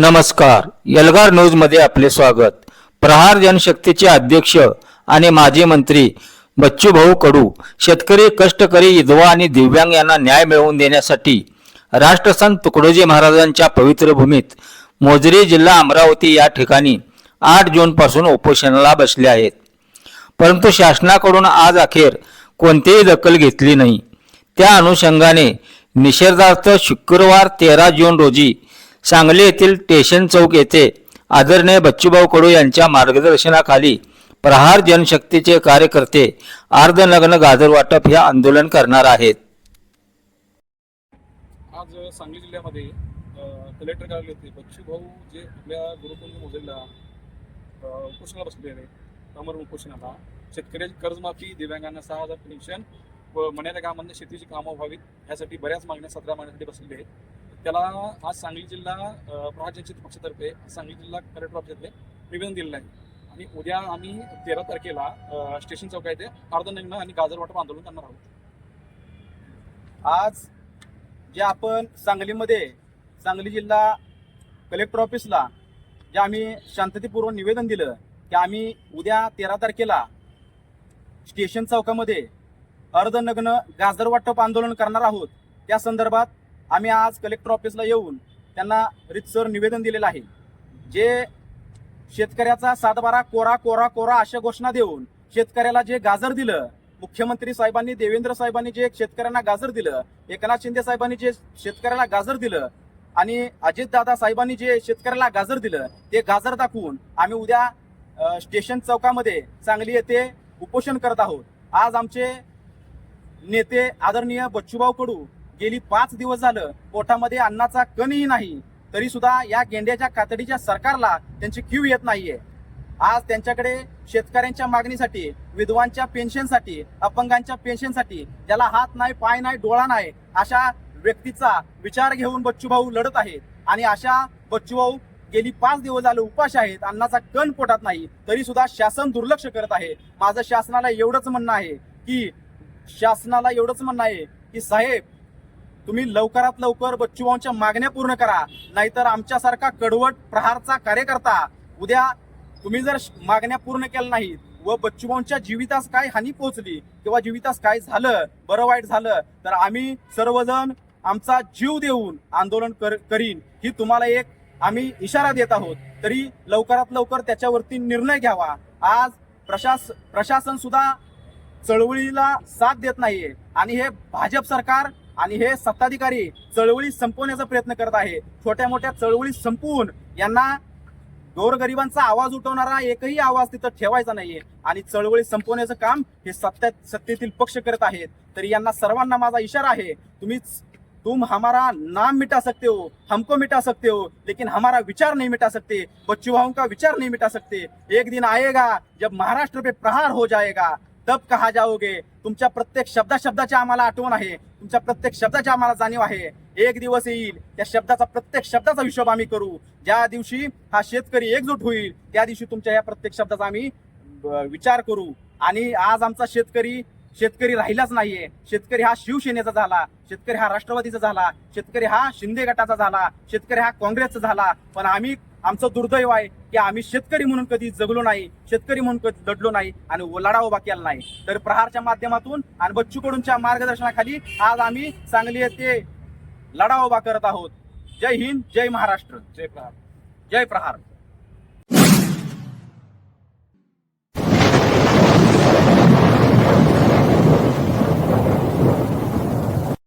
नमस्कार. यलगार न्यूजमध्ये आपले स्वागत. प्रहार जनशक्तीचे अध्यक्ष आणि माजी मंत्री बच्चूभाऊ कडू शेतकरी कष्टकरी विधवा आणि दिव्यांग यांना न्याय मिळवून देण्यासाठी राष्ट्रसंत तुकडोजी महाराजांच्या पवित्र भूमीत मोजरी जिल्हा अमरावती या ठिकाणी आठ जूनपासून उपोषणाला बसले आहेत. परंतु शासनाकडून आज अखेर कोणतीही दखल घेतली नाही. त्या अनुषंगाने निषेधार्थ शुक्रवार तेरा जून रोजी सांगली येथील स्टेशन चौक येथे आदरणीय बच्चूभाऊ कडू यांच्या मार्गदर्शनाखाली प्रहार जनशक्तीचे कार्यकर्ते अर्धनग्न गाजर वाटप हे आंदोलन करणार आहेत. आज सांगली जिल्ह्यामध्ये कलेक्टर कार्यालय येथे बच्चू भाऊ जे आपल्या गुरुकुंज मोजेला अ, उपोषणाला बसलेले अमर उपोषणाला शेतकऱ्याची कर्जमाफी दिव्यांगांना सहा हजार पेन्शन व मण्याच्या कामांना शेतीची कामं व्हावीत ह्यासाठी बऱ्याच मागण्या सतरा मागण्यासाठी बसलेले आहेत. त्याला आज सांगली जिल्हा अ, पक्षातर्फे सांगली जिल्हा कलेक्टर ऑफिसमध्ये निवेदन दिलेलं आहे. आणि उद्या आम्ही तेरा तारखेला स्टेशन चौका येथे अर्धनग्न आणि गाजर वाटप आंदोलन करणार आहोत. आज जे आपण सांगलीमध्ये सांगली जिल्हा कलेक्टर ऑफिसला जे आम्ही शांततेपूर्वक निवेदन दिलं की आम्ही उद्या तेरा तारखेला स्टेशन चौकामध्ये अर्धनग्न गाजर वाटप आंदोलन करणार आहोत. त्या संदर्भात आम्ही आज कलेक्टर ऑफिसला येऊन त्यांना रितसर निवेदन दिलेलं आहे. जे शेतकऱ्याचा सातबारा कोरा कोरा कोरा अशा घोषणा देऊन शेतकऱ्याला जे गाजर दिलं मुख्यमंत्री साहेबांनी देवेंद्र साहेबांनी जे शेतकऱ्यांना गाजर दिलं एकनाथ शिंदे साहेबांनी जे शेतकऱ्याला गाजर दिलं आणि अजितदादा साहेबांनी जे शेतकऱ्याला गाजर दिलं ते गाजर दाखवून आम्ही उद्या स्टेशन चौकामध्ये सांगली येथे उपोषण करत आहोत. आज आमचे नेते आदरणीय बच्चूभाऊ कडू गेली पाच दिवस झालं पोटामध्ये अन्नाचा कणही नाही. तरी सुद्धा या गेंड्याच्या कातडीच्या सरकारला त्यांची क्यू येत नाहीये. आज त्यांच्याकडे शेतकऱ्यांच्या मागणीसाठी विधवांच्या पेन्शनसाठी अपंगांच्या पेन्शनसाठी ज्याला हात नाही पाय नाही डोळा नाही अशा व्यक्तीचा विचार घेऊन बच्चूभाऊ लढत आहेत. आणि अशा बच्चूभाऊ गेली पाच दिवस झाले उपाश आहेत अन्नाचा कण पोटात नाही तरी सुद्धा शासन दुर्लक्ष करत आहे. माझं शासनाला एवढंच म्हणणं आहे की शासनाला एवढंच म्हणणं आहे की साहेब तुम्ही लवकरात लवकर बच्चूभाऊंच्या मागण्या पूर्ण करा. नाहीतर आमच्यासारखा कडवट प्रहारचा कार्यकर्ता उद्या तुम्ही जर मागण्या पूर्ण केल्या नाहीत व बच्चूभाऊंच्या जीवितास काय हानी पोहोचली किंवा जीवितास काय झालं बरं वाईट झालं तर आम्ही सर्वजण आमचा जीव देऊन आंदोलन कर करीन. ही तुम्हाला एक आम्ही इशारा देत आहोत. तरी लवकरात लवकर त्याच्यावरती निर्णय घ्यावा. आज प्रशास प्रशासन सुद्धा चळवळीला साथ देत नाहीये. आणि हे भाजप सरकार आणि हे सत्ताधिकारी चळवळी संपवण्याचा प्रयत्न करत आहे. छोट्या मोठ्या चळवळी संपवून यांना गोरगरिबांचा आवाज उठवणारा एकही आवाज तिथं ठेवायचा नाहीये. आणि चळवळी संपवण्याचं काम हे सत्यात सत्तेतील पक्ष करत आहेत. तरी यांना सर्वांना माझा इशारा आहे तुम्ही तुम हमारा नाम मिटा सकते हो हमको मिटा सकते हो लेकिन हमारा विचार नहीं मिटा सकते बच्चू भाऊ का विचार नहीं मिटा सकते. एक दिन आएगा जब महाराष्ट्र पे प्रहार हो जाएगा तब कहा जाओगे? तुमच्या प्रत्येक शब्दा शब्दाची आम्हाला आठवण आहे. तुमच्या प्रत्येक शब्दाची आम्हाला जाणीव आहे. एक दिवस येईल त्या शब्दाचा प्रत्येक शब्दाचा हिशोब आम्ही करू. ज्या दिवशी हा शेतकरी एकजूट होईल त्या दिवशी तुमच्या या प्रत्येक शब्दाचा आम्ही विचार करू. आणि आज आमचा शेतकरी शेतकरी राहिलाच नाहीये. शेतकरी हा शिवसेनेचा झाला. शेतकरी हा राष्ट्रवादीचा झाला. शेतकरी हा शिंदे गटाचा झाला. शेतकरी हा काँग्रेसचा झाला. पण आम्ही आमचं दुर्दैव आहे की आम्ही शेतकरी म्हणून कधी जगलो नाही शेतकरी म्हणून कधी लढलो नाही आणि लढा उभा केला नाही. तर प्रहारच्या माध्यमातून आणि बच्चू कडूंच्या मार्गदर्शनाखाली आज आम्ही सांगली येथे लढा उभा करत आहोत. जय हिंद जय महाराष्ट्र. जय प्रहार. जय प्रहार.